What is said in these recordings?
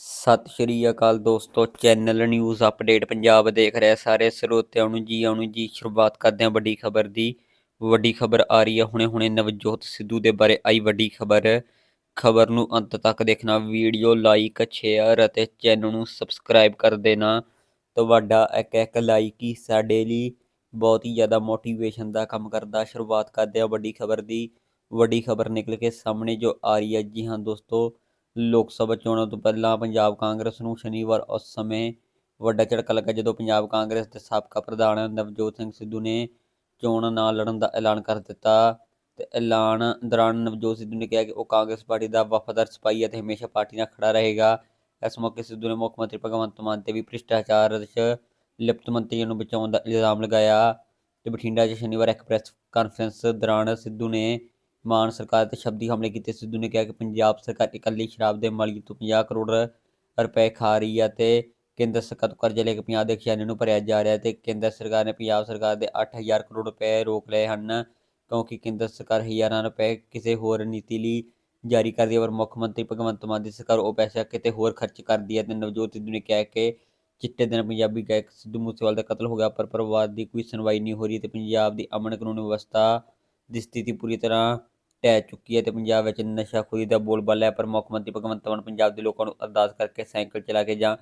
ਸਤਿ ਸ਼੍ਰੀ ਅਕਾਲ ਦੋਸਤੋ, channel news update Punjab ਦੇਖ ਰਹੇ ਸਾਰੇ ਸਰੋਤਿਆਂ ਨੂੰ ਜੀ, ਆਉਣ ਜੀ, ਸ਼ੁਰੂਆਤ ਕਰਦੇ ਹਾਂ ਵੱਡੀ ਖਬਰ ਦੀ। ਵੱਡੀ ਖਬਰ ਆ ਰਹੀ ਹੈ ਹੁਣੇ ਹੁਣੇ ਨਵਜੋਤ ਸਿੱਧੂ ਦੇ ਬਾਰੇ ਆਈ ਵੱਡੀ ਖਬਰ। ਖਬਰ ਨੂੰ ਅੰਤ ਤੱਕ ਦੇਖਣਾ, ਵੀਡੀਓ ਲਾਈਕ, ਸ਼ੇਅਰ ਅਤੇ ਚੈਨਲ ਨੂੰ ਸਬਸਕ੍ਰਾਈਬ ਕਰ ਦੇਣਾ। ਤੁਹਾਡਾ ਇੱਕ ਇੱਕ ਲਾਈਕ ਹੀ ਸਾਡੇ ਲਈ ਬਹੁਤ ਹੀ ਜ਼ਿਆਦਾ ਮੋਟੀਵੇਸ਼ਨ ਦਾ ਕੰਮ ਕਰਦਾ। ਸ਼ੁਰੂਆਤ ਕਰਦੇ ਹਾਂ ਵੱਡੀ ਖਬਰ ਦੀ। ਵੱਡੀ ਖਬਰ ਨਿਕਲ ਕੇ ਸਾਹਮਣੇ ਜੋ ਆ ਰਹੀ ਹੈ, ਜੀ ਹਾਂ ਦੋਸਤੋ ਲੋਕ ਸਭਾ ਚੋਣਾਂ ਤੋਂ ਪਹਿਲਾਂ ਪੰਜਾਬ ਕਾਂਗਰਸ ਨੂੰ ਸ਼ਨੀਵਾਰ ਉਸ ਸਮੇਂ ਵੱਡਾ ਝਟਕਾ ਲੱਗਾ ਜਦੋਂ ਪੰਜਾਬ ਕਾਂਗਰਸ ਦੇ ਸਾਬਕਾ ਪ੍ਰਧਾਨ ਨਵਜੋਤ ਸਿੰਘ ਸਿੱਧੂ ਨੇ ਚੋਣ ਨਾ ਲੜਨ ਦਾ ਐਲਾਨ ਕਰ ਦਿੱਤਾ ਤੇ ਐਲਾਨ ਦੌਰਾਨ ਨਵਜੋਤ ਸਿੱਧੂ ਨੇ ਕਿਹਾ ਕਿ ਉਹ ਕਾਂਗਰਸ ਪਾਰਟੀ ਦਾ ਵਫਾਦਾਰ ਸਿਪਾਹੀ ਹੈ ਤੇ ਹਮੇਸ਼ਾ ਪਾਰਟੀ ਨਾਲ ਖੜਾ ਰਹੇਗਾ। ਇਸ ਮੌਕੇ ਸਿੱਧੂ ਨੇ ਮੁੱਖ ਮੰਤਰੀ ਭਗਵੰਤ ਮਾਨ ਤੇ ਵੀ ਭ੍ਰਿਸ਼ਟਾਚਾਰ 'ਚ ਲਿਪਤ ਮੰਤਰੀਆਂ ਨੂੰ ਬਚਾਉਣ ਦਾ ਇਲਜ਼ਾਮ ਲਗਾਇਆ ਤੇ ਬਠਿੰਡਾ 'ਚ ਸ਼ਨੀਵਾਰ ਇੱਕ ਪ੍ਰੈਸ ਕਾਨਫਰੰਸ ਦੌਰਾਨ ਸਿੱਧੂ ਨੇ ਮਾਨ ਸਰਕਾਰ ਤੇ ਸ਼ਬਦੀ ਹਮਲੇ ਕੀਤੇ। ਸਿੱਧੂ ਨੇ ਕਿਹਾ ਕਿ ਪੰਜਾਬ ਸਰਕਾਰ ਇਕੱਲੀ ਸ਼ਰਾਬ ਦੇ ਮਾਲੀਏ ਤੋਂ 50 ਕਰੋੜ ਰੁਪਏ ਖਾ ਰਹੀ ਹੈ ਤੇ ਕੇਂਦਰ ਸਰਕਾਰ ਤੋਂ ਕਰਜ਼ਾ ਲੈ ਕੇ ਪੰਜਾਬ ਦੇ ਖਜ਼ਾਨੇ ਨੂੰ ਭਰਿਆ ਜਾ ਰਿਹਾ ਹੈ ਤੇ ਕੇਂਦਰ ਸਰਕਾਰ ਨੇ ਪੰਜਾਬ ਸਰਕਾਰ ਦੇ 8000 ਕਰੋੜ ਰੁਪਏ ਰੋਕ ਲਏ ਹਨ, ਕਿਉਂਕਿ ਕੇਂਦਰ ਸਰਕਾਰ ਹਜ਼ਾਰਾਂ ਰੁਪਏ ਕਿਸੇ ਹੋਰ ਨੀਤੀ ਲਈ ਜਾਰੀ ਕਰਦੀ ਹੈ, ਪਰ ਮੁੱਖ ਮੰਤਰੀ ਭਗਵੰਤ ਮਾਨ ਦੀ ਸਰਕਾਰ ਉਹ ਪੈਸਾ ਕਿਤੇ ਹੋਰ ਖਰਚ ਕਰਦੀ ਹੈ। ਤੇ ਨਵਜੋਤ ਸਿੱਧੂ ਨੇ ਕਿਹਾ ਕਿ ਚਿੱਟੇ ਦਿਨ ਪੰਜਾਬੀ ਗਾਇਕ ਸਿੱਧੂ ਮੂਸੇਵਾਲ ਦਾ ਕਤਲ ਹੋ ਗਿਆ, ਪਰ ਪਰਿਵਾਰ ਦੀ ਕੋਈ ਸੁਣਵਾਈ ਨਹੀਂ ਹੋ ਰਹੀ ਤੇ ਪੰਜਾਬ ਦੀ ਅਮਨ ਕਾਨੂੰਨ ਵਿਵਸਥਾ ਦੀ ਸਥਿਤੀ ਪੂਰੀ ਤਰ੍ਹਾਂ ਢਹਿ ਚੁੱਕੀ ਹੈ ਤੇ ਪੰਜਾਬ ਵਿੱਚ ਨਸ਼ਾਖੋਰੀ ਦਾ ਬੋਲਬਾਲਾ ਹੈ, ਪਰ ਮੁੱਖ ਮੰਤਰੀ ਭਗਵੰਤ ਮਾਨ ਪੰਜਾਬ ਦੇ ਲੋਕਾਂ ਨੂੰ ਅਰਦਾਸ ਕਰਕੇ ਸਾਈਕਲ ਚਲਾ ਕੇ ਜਾਂ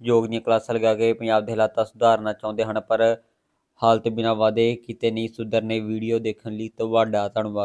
ਯੋਗ ਦੀਆਂ ਕਲਾਸਾਂ ਲਗਾ ਕੇ ਪੰਜਾਬ ਦੇ ਹਾਲਾਤਾਂ ਸੁਧਾਰਨਾ ਚਾਹੁੰਦੇ ਹਨ, ਪਰ ਹਾਲਤ ਬਿਨਾਂ ਵਾਅਦੇ ਕੀਤੇ ਨਹੀਂ ਸੁਧਰਨੇ, ਵੀਡੀਓ ਦੇਖਣ ਲਈ ਤੁਹਾਡਾ ਧੰਨਵਾਦ।